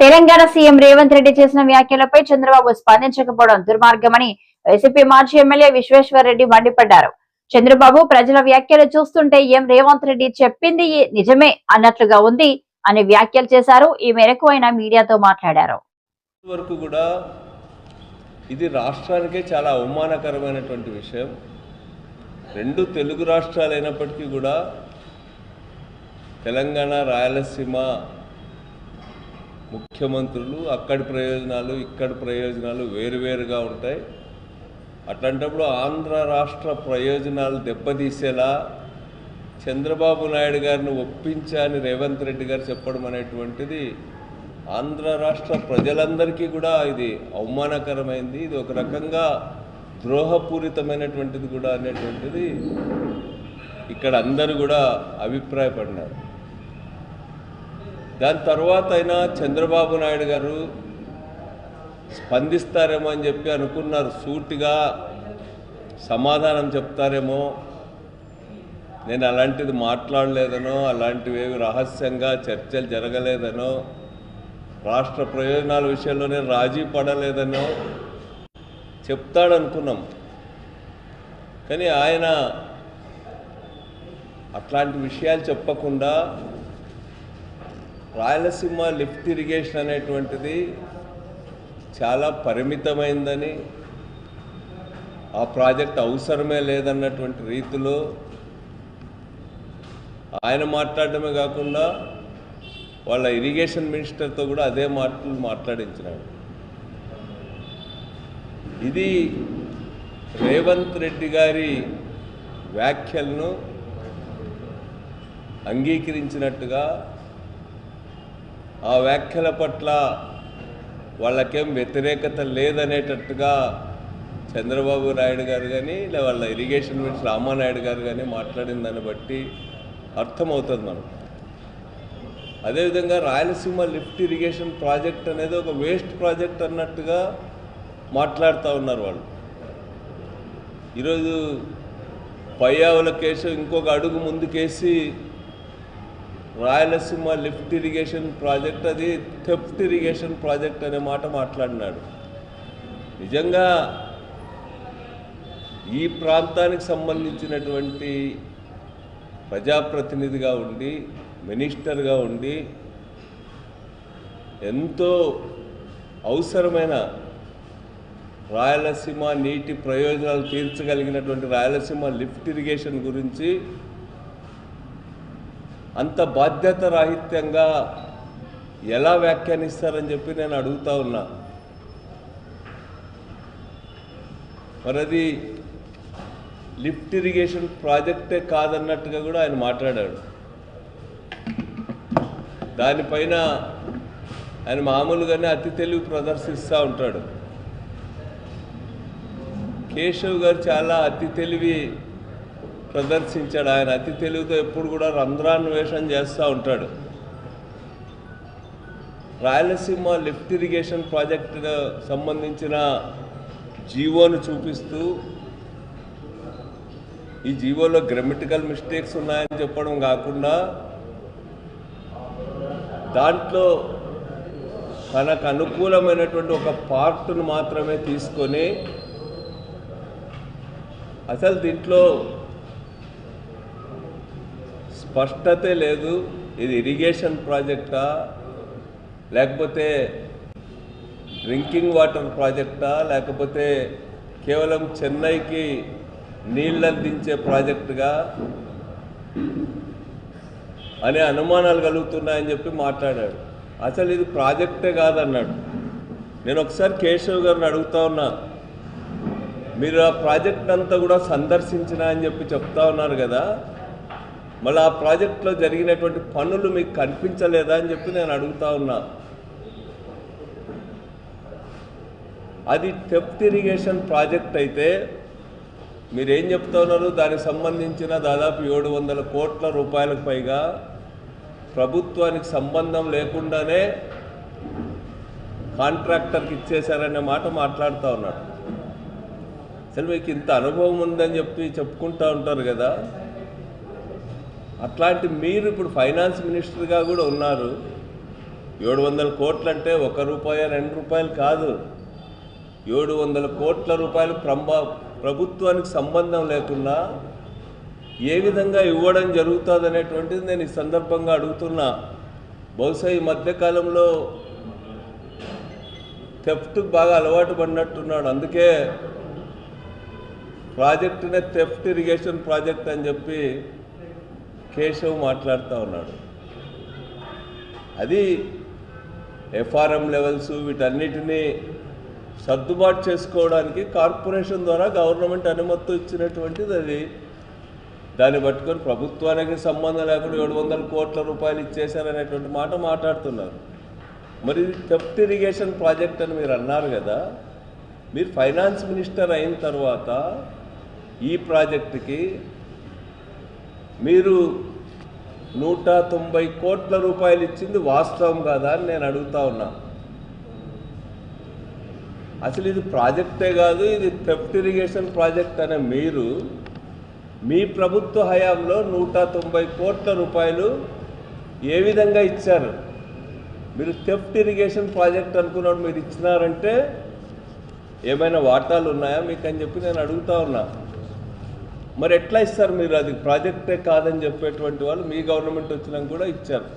Telangana CM Revanth Reddy చేసిన వ్యాఖ్యలపై చంద్రబాబు స్పందించకపోవడం దుర్మార్గమని వైసీపీ మాజీ ఎమ్మెల్యే విశ్వేశ్వర్ రెడ్డి మండిపడ్డారు. చంద్రబాబు ప్రజల వ్యాఖ్యలు చూస్తుంటే ఏం రేవంత్ రెడ్డి చెప్పింది నిజమే అన్నట్లుగా ఉంది అని వ్యాఖ్యలు చేశారు. ఈ మేరకు ఆయన మీడియాతో మాట్లాడారు. వరకు కూడా ఇది రాష్ట్రానికే చాలా అవమానకరమైనటువంటి విషయం. రెండు తెలుగు రాష్ట్రాలు అయినప్పటికీ కూడా తెలంగాణ రాయలసీమ ముఖ్యమంత్రులు అక్కడి ప్రయోజనాలు ఇక్కడి ప్రయోజనాలు వేరువేరుగా ఉంటాయి. అట్లాంటప్పుడు ఆంధ్ర రాష్ట్ర ప్రయోజనాలు దెబ్బతీసేలా చంద్రబాబు నాయుడు గారిని ఒప్పించాలని రేవంత్ రెడ్డి గారు చెప్పడం అనేటువంటిది ఆంధ్ర రాష్ట్ర ప్రజలందరికీ కూడా ఇది అవమానకరమైంది. ఇది ఒక రకంగా ద్రోహపూరితమైనటువంటిది కూడా అనేటువంటిది ఇక్కడ అందరూ కూడా అభిప్రాయపడినారు. దాని తర్వాత అయినా చంద్రబాబు నాయుడు గారు స్పందిస్తారేమో అని చెప్పి అనుకున్నారు. సూటిగా సమాధానం చెప్తారేమో. నేను అలాంటిది మాట్లాడలేదనో అలాంటివి ఏవి రహస్యంగా చర్చలు జరగలేదనో రాష్ట్ర ప్రయోజనాల విషయంలో నేను రాజీ పడలేదనో చెప్తాడనుకున్నాం. కానీ ఆయన అట్లాంటి విషయాలు చెప్పకుండా రాయలసీమ లిఫ్ట్ ఇరిగేషన్ అనేటువంటిది చాలా పరిమితమైందని ఆ ప్రాజెక్ట్ అవసరమే లేదన్నటువంటి రీతిలో ఆయన మాట్లాడటమే కాకుండా వాళ్ళ ఇరిగేషన్ మినిస్టర్తో కూడా అదే మాటలు మాట్లాడించినాడు. ఇది రేవంత్ రెడ్డి గారి వ్యాఖ్యలను అంగీకరించినట్టుగా ఆ వ్యాఖ్యల పట్ల వాళ్ళకేం వ్యతిరేకత లేదనేటట్టుగా చంద్రబాబు నాయుడు గారు కానీ లేదా వాళ్ళ ఇరిగేషన్ మినిస్టర్ రామానాయుడు గారు కానీ మాట్లాడిన దాన్ని బట్టి అర్థమవుతుంది మనకు. అదేవిధంగా రాయలసీమ లిఫ్ట్ ఇరిగేషన్ ప్రాజెక్ట్ అనేది ఒక వేస్ట్ ప్రాజెక్ట్ అన్నట్టుగా మాట్లాడుతూ ఉన్నారు వాళ్ళు. ఈరోజు పయ్యావుల కేసు ఇంకొక అడుగు ముందుకేసి రాయలసీమ లిఫ్ట్ ఇరిగేషన్ ప్రాజెక్ట్ అది థెఫ్ట్ ఇరిగేషన్ ప్రాజెక్ట్ అనే మాట మాట్లాడినాడు. నిజంగా ఈ ప్రాంతానికి సంబంధించినటువంటి ప్రజాప్రతినిధిగా ఉండి మినిస్టర్గా ఉండి ఎంతో అవసరమైన రాయలసీమ నీటి ప్రయోజనాలు తీర్చగలిగినటువంటి రాయలసీమ లిఫ్ట్ ఇరిగేషన్ గురించి అంత బాధ్యత రాహిత్యంగా ఎలా వ్యాఖ్యానిస్తారని చెప్పి నేను అడుగుతా ఉన్నా. మరి అది లిఫ్ట్ ఇరిగేషన్ ప్రాజెక్టే కాదన్నట్టుగా కూడా ఆయన మాట్లాడాడు. దానిపైన ఆయన మామూలుగానే అతి తెలివి ప్రదర్శిస్తూ ఉంటాడు. కేశవ్ గారు చాలా అతి తెలివి ప్రదర్శించాడు. ఆయన అతి తెలివితో ఎప్పుడు కూడా రంధ్రాన్వేషణ చేస్తూ ఉంటాడు. రాయలసీమ లిఫ్ట్ ఇరిగేషన్ ప్రాజెక్టు సంబంధించిన జీవోను చూపిస్తూ ఈ జీవోలో గ్రామటికల్ మిస్టేక్స్ ఉన్నాయని చెప్పడం కాకుండా దాంట్లో తనకు అనుకూలమైనటువంటి ఒక పార్ట్ను మాత్రమే తీసుకొని అసలు దీంట్లో స్పష్టతే లేదు. ఇది ఇరిగేషన్ ప్రాజెక్టా లేకపోతే డ్రింకింగ్ వాటర్ ప్రాజెక్టా లేకపోతే కేవలం చెన్నైకి నీళ్ళు అందించే ప్రాజెక్టుగా అనే అనుమానాలు కలుగుతున్నాయని చెప్పి మాట్లాడాడు. అసలు ఇది ప్రాజెక్టే కాదన్నాడు. నేను ఒకసారి కేశవ్ గారిని అడుగుతా ఉన్నా. మీరు ఆ ప్రాజెక్ట్ అంతా కూడా సందర్శించిన అని చెప్పి చెప్తా ఉన్నారు కదా? మళ్ళీ ఆ ప్రాజెక్ట్లో జరిగినటువంటి పనులు మీకు కనిపించలేదా అని చెప్పి నేను అడుగుతా ఉన్నా. అది టెప్త్ ఇరిగేషన్ ప్రాజెక్ట్ అయితే మీరేం చెప్తా ఉన్నారు? దానికి సంబంధించిన దాదాపు ఏడు వందల కోట్ల రూపాయలకు పైగా ప్రభుత్వానికి సంబంధం లేకుండానే కాంట్రాక్టర్కి ఇచ్చేశారనే మాట మాట్లాడుతూ ఉన్నాడు. అసలు మీకు ఇంత అనుభవం ఉందని చెప్పి చెప్పుకుంటూ ఉంటారు కదా. అట్లాంటి మీరు ఇప్పుడు ఫైనాన్స్ మినిస్టర్గా కూడా ఉన్నారు. ఏడు వందల కోట్లు అంటే ఒక రూపాయి రెండు రూపాయలు కాదు. ఏడు వందల కోట్ల రూపాయలు ప్రభ ప్రభుత్వానికి సంబంధం లేకుండా ఏ విధంగా ఇవ్వడం జరుగుతుంది అనేటువంటిది నేను ఈ సందర్భంగా అడుగుతున్నా. బహుశా ఈ మధ్యకాలంలో థెఫ్ట్ బాగా అలవాటు పడినట్టున్నాడు. అందుకే ప్రాజెక్టునే థెఫ్ట్ ఇరిగేషన్ ప్రాజెక్ట్ అని చెప్పి కేశవ్ మాట్లాడుతూ ఉన్నాడు. అది ఎఫ్ఆర్ఎం లెవెల్స్ వీటన్నిటినీ సర్దుబాటు చేసుకోవడానికి కార్పొరేషన్ ద్వారా గవర్నమెంట్ అనుమతి ఇచ్చినటువంటిది అది. దాన్ని పట్టుకొని ప్రభుత్వానికి సంబంధం లేకుండా ఏడు వందల కోట్ల రూపాయలు ఇచ్చేశారనేటువంటి మాట మాట్లాడుతున్నారు. మరి ఇది ఇరిగేషన్ ప్రాజెక్ట్ అని మీరు అన్నారు కదా మీరు ఫైనాన్స్ మినిస్టర్ అయిన తర్వాత ఈ ప్రాజెక్టుకి మీరు నూట తొంభై కోట్ల రూపాయలు ఇచ్చింది వాస్తవం కాదా అని నేను అడుగుతా ఉన్నా. అసలు ఇది ప్రాజెక్టే కాదు ఇది థెఫ్ట్ ఇరిగేషన్ ప్రాజెక్ట్ అనే మీరు మీ ప్రభుత్వ హయాంలో నూట తొంభై కోట్ల రూపాయలు ఏ విధంగా ఇచ్చారు? మీరు థెఫ్ట్ ఇరిగేషన్ ప్రాజెక్ట్ అనుకున్నాడు మీరు ఇచ్చినారంటే ఏమైనా వాటాలు ఉన్నాయా? మీకు అని చెప్పి నేను అడుగుతా ఉన్నా. మరి ఎట్లా ఇస్తారు మీరు? అది ప్రాజెక్టే కాదని చెప్పేటువంటి వాళ్ళు మీ గవర్నమెంట్ వచ్చినాక కూడా ఇచ్చారు.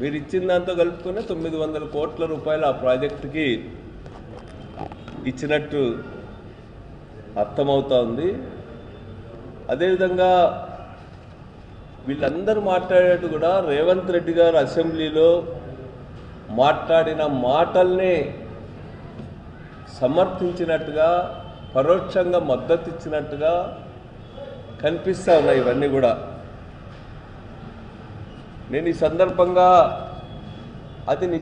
మీరు ఇచ్చిన దాంతో కలుపుకునే తొమ్మిది వందల కోట్ల రూపాయలు ఆ ప్రాజెక్టుకి ఇచ్చినట్టు అర్థమవుతా ఉంది. అదేవిధంగా వీళ్ళందరూ మాట్లాడేట్టు కూడా రేవంత్ రెడ్డి గారు అసెంబ్లీలో మాట్లాడిన మాటల్ని సమర్థించినట్టుగా పరోక్షంగా మద్దతు ఇచ్చినట్టుగా కనిపిస్తూ ఉన్నాయి ఇవన్నీ కూడా. నేను ఈ సందర్భంగా అది ని-